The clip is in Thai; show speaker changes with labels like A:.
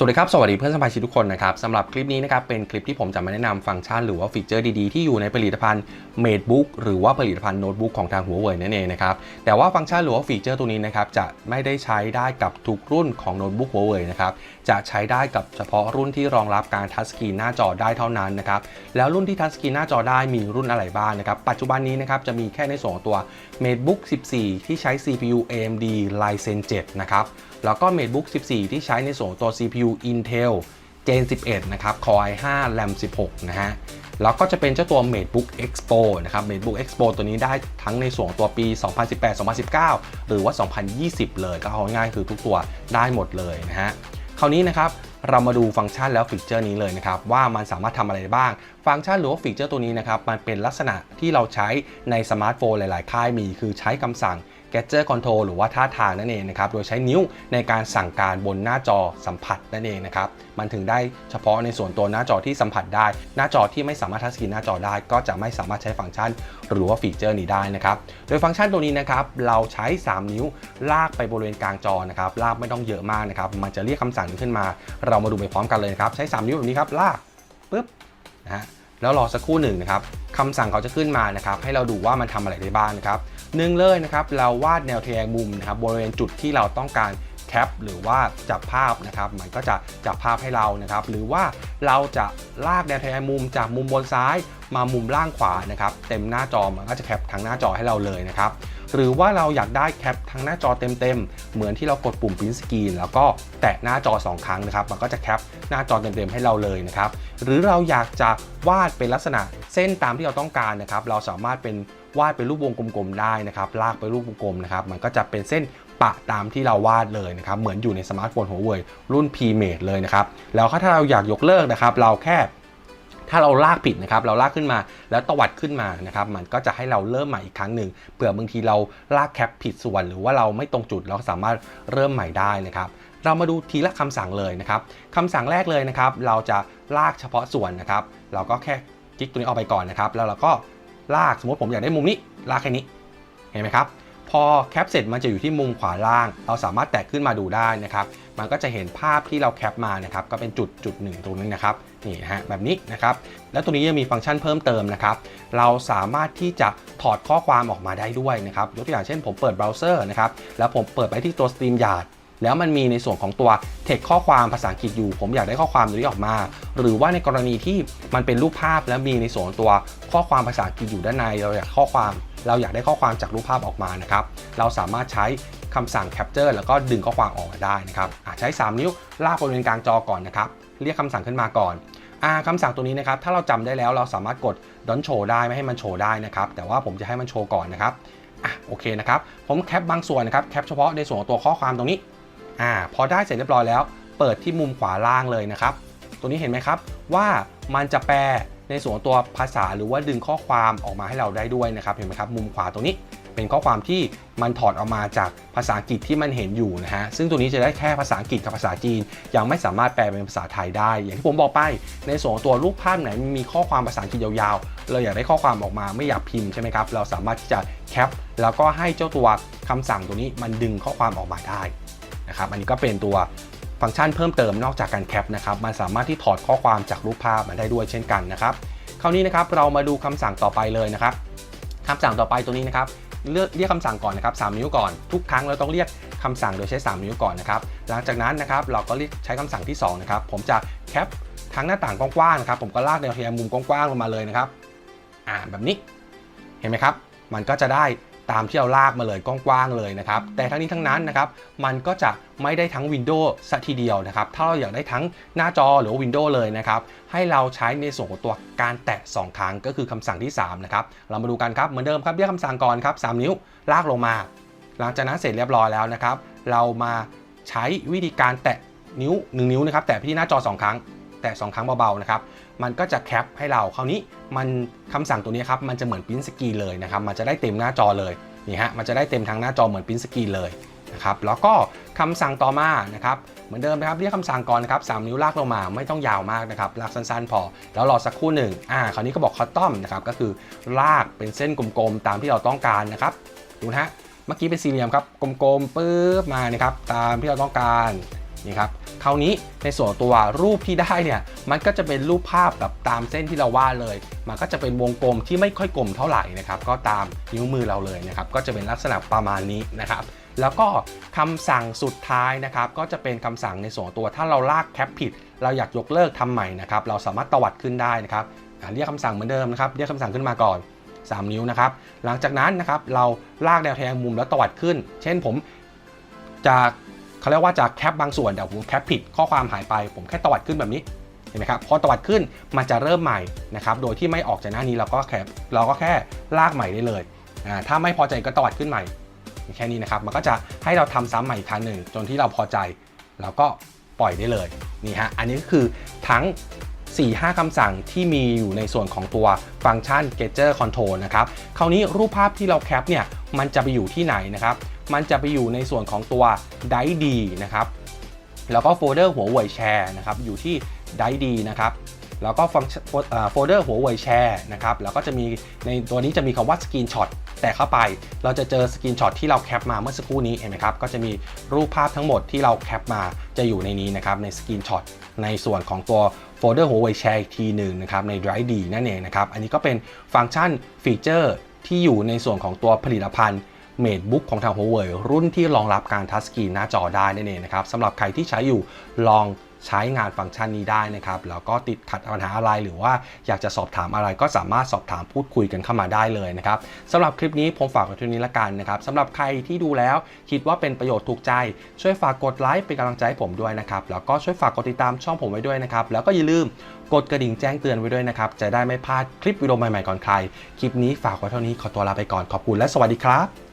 A: สวัสดีครับ สวัสดีเพื่อนสมาชิกทุกคนนะครับสำหรับคลิปนี้นะครับเป็นคลิปที่ผมจะมาแนะนำฟังก์ชันหรือว่าฟีเจอร์ดีๆ ที่อยู่ในผลิตภัณฑ์ MateBook หรือว่าผลิตภัณฑ์โน้ตบุ๊กของทางหัวเว่ยนั่นเองนะครับแต่ว่าฟังก์ชันหรือว่าฟีเจอร์ตัวนี้นะครับจะไม่ได้ใช้ได้กับทุกรุ่นของโน้ตบุ๊กหัวเว่ยนะครับจะใช้ได้กับเฉพาะรุ่นที่รองรับการทัชสกรีนหน้าจอได้เท่านั้นนะครับแล้วรุ่นที่ทัชสกรีนหน้าจอได้มีรุ่นอะไรบ้างนะครับปัจจุบันนี้นะครับจะมีแค่ในส่วนตัว MateBook 14 ที่ใช้ CPU AMD Ryzen 7 นะครับแล้วก็ MateBook 14 ที่ใช้ในส่วนตัว CPU Intel Gen 11 นะครับ Core i5 RAM 16 นะฮะ แล้วก็จะเป็นเจ้าตัว MateBook Expo นะครับ MateBook Expo ตัวนี้ได้ทั้งในส่วนของตัวปี 2018 2019 หรือว่า 2020 เลย ก็เอาง่ายคือทุกตัวได้หมดเลยนะฮะ คราวนี้นะครับ เรามาดูฟังก์ชันแล้วฟีเจอร์นี้เลยนะครับ ว่ามันสามารถทำอะไรได้บ้าง ฟังก์ชันหรือว่าฟีเจอร์ตัวนี้นะครับมันเป็นลักษณะที่เราใช้ในสมาร์ทโฟนหลาย ๆ ค่ายมี คือใช้คำสั่ง Gadget Control หรือว่าท่าทางนั่นเองนะครับ โดยใช้นิ้วในการสั่งการบนหน้าจอสัมผัสนั่นเองนะครับ มันถึงได้เฉพาะในส่วนตัวหน้าจอที่สัมผัสได้ หน้าจอที่ไม่สามารถทัชสกรีนหน้าจอได้ ก็จะไม่สามารถใช้ฟังก์ชัน หรือว่าฟีเจอร์นี้ได้นะครับ โดยฟังก์ชันตัวนี้นะครับ เราใช้ 3 นิ้วลากไปบริเวณกลางจอนะครับ ลากไม่ต้องเยอะมากนะครับ มันจะเรียกคำสั่งนี้ขึ้นมา เรามาดูไปพร้อมกันเลยครับ ใช้ 3 นิ้วแบบนี้ครับ ลากปุ๊บนะฮะ แล้วรอสักครู่หนึ่งนะครับคำสั่งเขาจะขึ้นมานะครับให้เราดูว่ามันทำอะไรได้บ้างนะครับหนึ่งเลยนะครับเราวาดแนวทแยงมุมนะครับบริเวณจุดที่เราต้องการแคปหรือว่าจับภาพนะครับมันก็จะจับภาพให้เรานะครับหรือว่าเราจะลากแนวทแยงมุมจากมุมบนซ้าย มามุมล่างขวานะครับเต็มหน้าจอมันก็จะแคปทั้งหน้าจอให้เราเลยนะครับ หรือว่าเราอยากได้แคปทั้งหน้าจอเต็มๆ เหมือนที่เรากดปุ่ม print screen แล้วก็แตะหน้าจอ 2 ครั้งนะครับ มันก็จะแคปหน้าจอเต็มๆให้เราเลยนะครับ หรือเราอยากจะวาดเป็นลักษณะเส้นตามที่เราต้องการนะครับ เราสามารถเป็นวาดเป็นรูปวงกลมๆได้นะครับ ลากไปรูปวงกลมนะครับ มันก็จะเป็นเส้นปะตามที่เราวาดเลยนะครับ เหมือนอยู่ในสมาร์ทโฟนหัวเว่ยรุ่น P Mate เลยนะครับ แล้วถ้าเราอยากยกเลิกนะครับ เราแค่ ถ้าเราลากผิดนะครับเราลากขึ้นมาแล้วตวัดขึ้นมานะครับมันก็จะให้เราเริ่มใหม่อีกครั้งหนึ่งเผื่อบางทีเราลากแคปผิดส่วน หรือว่าเราไม่ตรงจุดเราสามารถเริ่มใหม่ได้นะครับเรามาดูทีละคำสั่งเลยนะครับคำสั่งแรกเลยนะครับ เราจะลากเฉพาะส่วนนะครับ เราก็แค่คลิกตัวนี้ออกไปก่อนนะครับ แล้วเราก็ลากสมมติผมอยากได้มุมนี้ ลากแค่นี้ เห็นไหมครับ พอแคปเสร็จมันจะอยู่ที่มุมขวาล่าง เราสามารถแตะขึ้นมาดูได้นะครับ มันก็จะเห็นภาพที่เราแคปมานะครับก็เป็นจุดจุดหนึ่งตรงนี้นะครับนี่นะฮะแบบนี้นะครับแล้วตัวนี้ยังมีฟังก์ชันเพิ่มเติมนะครับเราสามารถที่จะถอดข้อความออกมาได้ด้วยนะครับยกตัวอย่างเช่นผมเปิดเบราว์เซอร์นะครับแล้วผมเปิดไปที่ตัว StreamYard แล้วมันมีในส่วนของตัวเทคข้อความภาษาอังกฤษอยู่ ผมอยากได้ข้อความตัวนี้ออกมา หรือว่าในกรณีที่มันเป็นรูปภาพแล้วมีในส่วนตัวข้อความภาษาอังกฤษอยู่ด้านในเราอยากข้อความ เราอยากได้ข้อความจากรูปภาพออกมานะครับ เราสามารถใช้คำสั่ง capture แล้วก็ดึงข้อความออกมาได้นะครับอะใช้ 3 นิ้วลากบริเวณกลางจอก่อนนะครับ เรียกคำสั่งขึ้นมาก่อนอ่าคำสั่งตัวนี้นะครับ ถ้าเราจำได้แล้วเราสามารถกด don't show ได้ไม่ให้มันโชว์ได้นะครับ แต่ว่าผมจะให้มันโชว์ก่อนนะครับอะโอเคนะครับ ผมแคปบางส่วนนะครับ แคปเฉพาะในส่วนของตัวข้อความตรงนี้อ่าพอได้เสร็จเรียบร้อยแล้ว เปิดที่มุมขวาล่างเลยนะครับ ตัวนี้เห็นไหมครับว่ามันจะแปล ในส่วนตัวภาษาหรือว่าดึงข้อความออกมาให้เราได้ด้วยนะครับเห็นไหมครับมุมขวาตรงนี้เป็นข้อความที่มันถอดออกมาจากภาษาอังกฤษที่มันเห็นอยู่นะฮะซึ่งตัวนี้จะได้แค่ภาษาอังกฤษกับภาษาจีน ยังไม่สามารถแปลเป็นภาษาไทยได้ อย่างที่ผมบอกไป ในส่วนตัวรูปภาพไหนมีข้อความภาษาอังกฤษยาวๆ เราอยากได้ข้อความออกมาไม่อยากพิมพ์ใช่ไหมครับเราสามารถที่จะแคปแล้วก็ให้เจ้าตัวคำสั่งตัวนี้มันดึงข้อความออกมาได้นะครับอันนี้ก็เป็นตัว ฟังก์ชันเพิ่มเติมนอกจากการแคปนะครับมันสามารถที่ถอดข้อความจากรูปภาพมาได้ด้วยเช่นกันนะครับคราวนี้นะครับเรามาดูคำสั่งต่อไปเลยนะครับคำสั่งต่อไปตัวนี้นะครับเลือกเรียกคำสั่งก่อนนะครับ3นิ้วก่อนทุกครั้งเราต้องเรียกคำสั่งโดยใช้ 3 นิ้วก่อนนะครับหลังจากนั้นนะครับเราก็เรียกใช้คำสั่งที่2นะครับผมจะแคปทั้งหน้าต่างกว้างๆนะครับผมก็ลากแนวทะยงมุมกว้างๆลงมาเลยนะครับอ่าแบบนี้เห็นไหมครับ มันก็จะได้ ตามที่เราลากมาเลยกว้างๆเลยนะครับ แต่ทั้งนี้ทั้งนั้นนะครับมันก็จะไม่ได้ทั้งวินโดว์สัทีเดียวนะครับ ถ้าเราอยากได้ทั้งหน้าจอหรือว่าวินโดว์เลยนะครับ ให้เราใช้ในส่วนของตัวการแตะ 2 ครั้งก็คือคำสั่งที่ 3 นะครับ เรามาดูกันครับเหมือนเดิมครับเรียกคำสั่งก่อนครับ 3 นิ้วลากลงมา หลังจากนั้นเสร็จเรียบร้อยแล้วนะครับ เรามาใช้วิธีการแตะนิ้ว 1 นิ้วนะครับแตะที่หน้าจอ 2 ครั้ง แตะ 2 ครั้งเบาๆนะครับมันก็จะแคปให้เราคราวนี้มันคำสั่งตัวนี้ครับมันจะเหมือนปิ้นสกีเลยนะครับ มันจะได้เต็มหน้าจอเลย นี่ฮะมันจะได้เต็มทั้งหน้าจอเหมือนปิ้นสกรีนเลยนะครับแล้วก็คำสั่งต่อมานะครับเหมือนเดิมนะครับเรียกคำสั่งก่อนนะครับสนิ้วลากลงมาไม่ต้องยาวมากนะครับลากสั้นๆ พอ แล้วรอสักครู่หนึ่งอ่าคราวนี้ก็บอกคัตตอมนะครับก็คือลากเป็นเส้นกลมๆตามที่เราต้องการนะครับดูนะฮะเมื่อกี้เป็นสี่เหลี่ยมครับกลมๆปึ๊บมานะครับตามที่เราต้องการ นี่ครับคราวนี้ในส่วนตัวรูปที่ได้เนี่ยมันก็จะเป็นรูปภาพแบบตามเส้นที่เราวาดเลย มันก็จะเป็นวงกลมที่ไม่ค่อยกลมเท่าไหร่นะครับก็ตามนิ้วมือเราเลยนะครับก็จะเป็นลักษณะประมาณนี้นะครับแล้วก็คำสั่งสุดท้ายนะครับก็จะเป็นคำสั่งในส่วนตัวถ้าเราลากแคปผิด เราอยากยกเลิกทำใหม่นะครับเราสามารถตวัดขึ้นได้นะครับเรียกคำสั่งเหมือนเดิมนะครับเรียกคำสั่งขึ้นมาก่อน 3 นิ้วนะครับหลังจากนั้นนะครับเราลากแนวแทงมุมแล้วตวัดขึ้น เช่นผมจะ เขาเรียกว่าจะแคปบางส่วนแต่ผมแคปผิดข้อความหายไป ผมแค่ตวัดขึ้นแบบนี้เห็นไหมครับพอตวัดขึ้นมันจะเริ่มใหม่นะครับโดยที่ไม่ออกจากหน้านี้เราก็แคปเราก็แค่ลากใหม่ได้เลยอ่าถ้าไม่พอใจก็ตวัดขึ้นใหม่แค่นี้นะครับมันก็จะให้เราทำซ้ำใหม่อีกครั้งหนึ่งจนที่เราพอใจ แล้วก็ปล่อยได้เลยนี่ฮะอันนี้ก็คือทั้ง 4-5 คำสั่งที่มีอยู่ในส่วนของตัวฟังก์ชัน g e t t e r Control นะครับ คราวนี้รูปภาพที่เราแคปเนี่ย มันจะไปอยู่ที่ไหนนะครับ มันจะไปอยู่ในส่วนของตัว d i ดีนะครับ แล้วก็โฟลเดอร์หัวเว่ยแชร์นะครับ อยู่ที่ d i ดีนะครับแล้วก็ฟังโฟลเดอร์หัวเว่ยแชร์นะครับ แล้วก็จะมีในตัวนี้จะมีคำว่า Screenshot แต่เข้าไปเราจะเจอสกรีนช็อตที่เราแคปมาเมื่อสักครู่นี้เห็นไหมครับ ก็จะมีรูปภาพทั้งหมดที่เราแคปมาจะอยู่ในนี้นะครับในสกรีนช็อต ในส่วนของตัวโฟลเดอร์ Huawei Share อีกทีหนึ่งนะครับใน Drive D นั่นเองนะครับ อันนี้ก็เป็นฟังก์ชันฟีเจอร์ที่อยู่ในส่วนของตัวผลิตภัณฑ์ MateBook ของทาง Huawei รุ่นที่รองรับการทัชสกรีนหน้าจอได้นั่นเองนะครับสำหรับใครที่ใช้อยู่ลองใช้งานฟังก์ชันนี้ได้นะครับ แล้วก็ติดขัดปัญหาอะไรหรือว่าอยากจะสอบถามอะไรก็สามารถสอบถามพูดคุยกันเข้ามาได้เลยนะครับสำหรับคลิปนี้ผมฝากไว้เท่านี้ละกันนะครับสำหรับใครที่ดูแล้วคิดว่าเป็นประโยชน์ถูกใจ ช่วยฝากกดไลค์เป็นกำลังใจให้ผมด้วยนะครับ แล้วก็ช่วยฝากกดติดตามช่องผมไว้ด้วยนะครับ แล้วก็อย่าลืมกดกระดิ่งแจ้งเตือนไว้ด้วยนะครับ จะได้ไม่พลาดคลิปวิดีโอใหม่ๆก่อนใคร คลิปนี้ฝากไว้เท่านี้ขอตัวลาไปก่อนขอบคุณและสวัสดีครับ